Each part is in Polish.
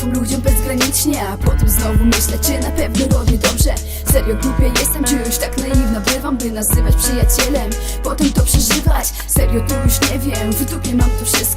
Ufam ludziom bezgranicznie, a potem znowu myślecie na pewno robię dobrze. Serio głupia jestem, czy już tak naiwna bywam, by nazywać przyjacielem. Potem to przeżywać, serio to już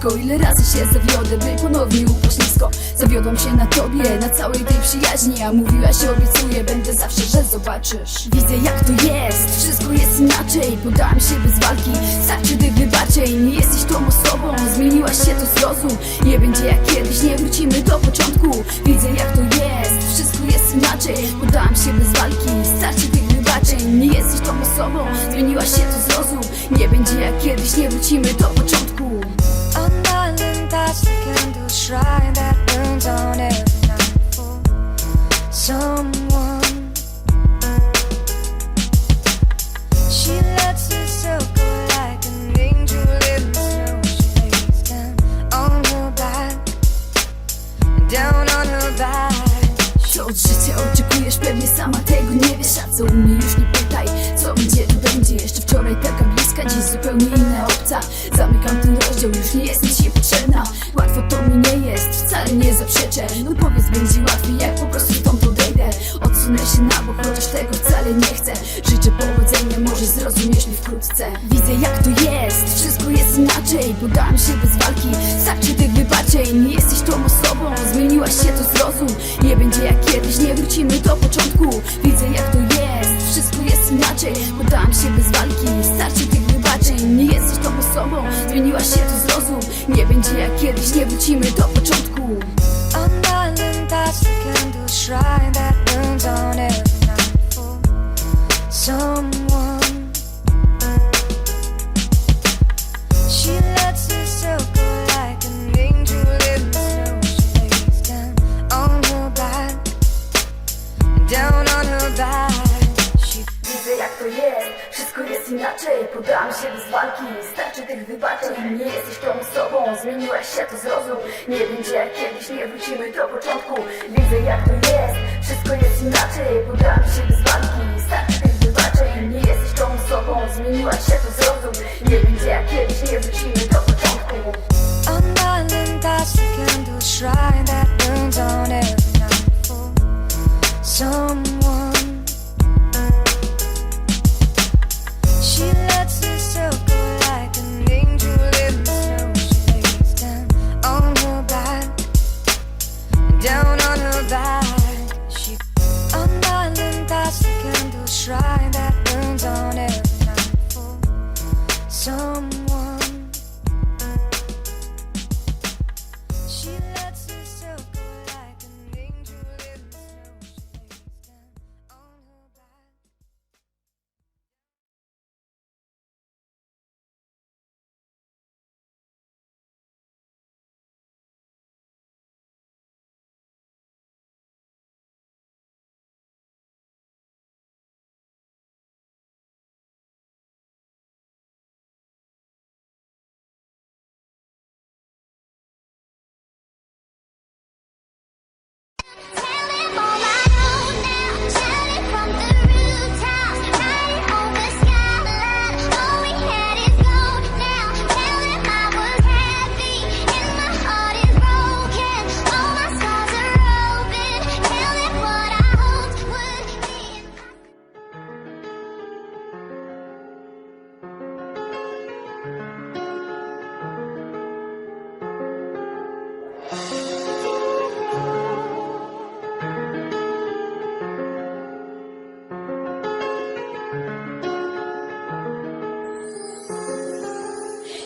wszystko Ile razy się zawiodę, by ponownie upaść nisko Zawiodłam się na tobie, na całej tej przyjaźni A mówiłaś, obiecuję, będę zawsze, że zobaczysz. Widzę jak to jest, wszystko jest inaczej Podałam się bez walki, starczy tych wybaczeń Nie jesteś tą osobą, zmieniłaś się, to zrozum. Nie będzie jak kiedyś, nie wrócimy do początku. Widzę jak to jest, wszystko jest inaczej. Podałam się bez walki, starczy tych wybaczeń Nie jesteś tą osobą, zmieniłaś się, to zrozum. Nie będzie jak kiedyś, nie wrócimy do początku So osobą, zmieniłaś się, to zrozum Nie będzie jak kiedyś, nie wrócimy do początku. For to jest, wszystko jest inaczej. Podałam się bez walki, starczy tych wybaczeń. Nie jesteś tą osobą, zmieniłaś się, to zrozum. Nie będzie jak kiedyś, nie wrócimy do początku. Widzę jak to jest, wszystko jest inaczej. Podałam się bez walki, starczy tych wybaczeń. Nie jesteś tą osobą, zmieniłaś się, to zrozum. Nie będzie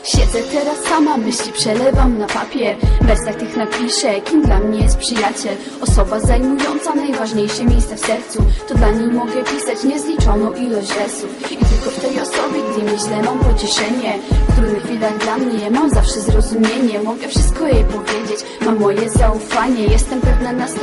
Siedzę teraz sama, myśli przelewam na papier. Wersach tych napiszę, kim dla mnie jest przyjaciel. Osoba zajmująca najważniejsze miejsce w sercu. To dla niej mogę pisać niezliczoną ilość wersów. I tylko w tej osobie, gdy myślę mam pocieszenie. W trudnych chwilach dla mnie mam zawsze zrozumienie. Mogę wszystko jej powiedzieć, mam moje zaufanie. Jestem pewna na 100%,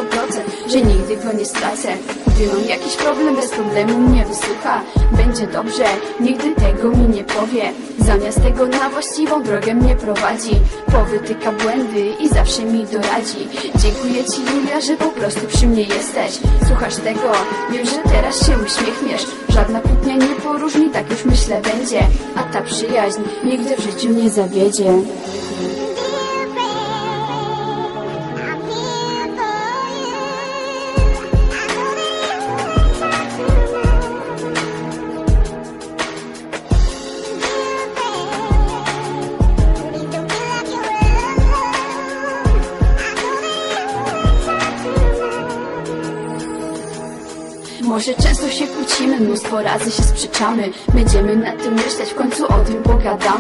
że nigdy go nie stracę. Gdy mam jakiś problem, bez problemu mnie wysłucha. Będzie dobrze, nigdy tego mi nie powie. Zamiast tego na właściwą drogę mnie prowadzi. Powytyka błędy i zawsze mi doradzi. Dziękuję Ci Julia, że po prostu przy mnie jesteś. Słuchasz tego, wiem, że teraz się uśmiechniesz. Żadna kłótnia nie poróżni, tak już myślę będzie. A ta przyjaźń nigdy w życiu nie zawiedzie Może często się kłócimy, mnóstwo razy się sprzeczamy. Będziemy nad tym myśleć, w końcu o tym pogadamy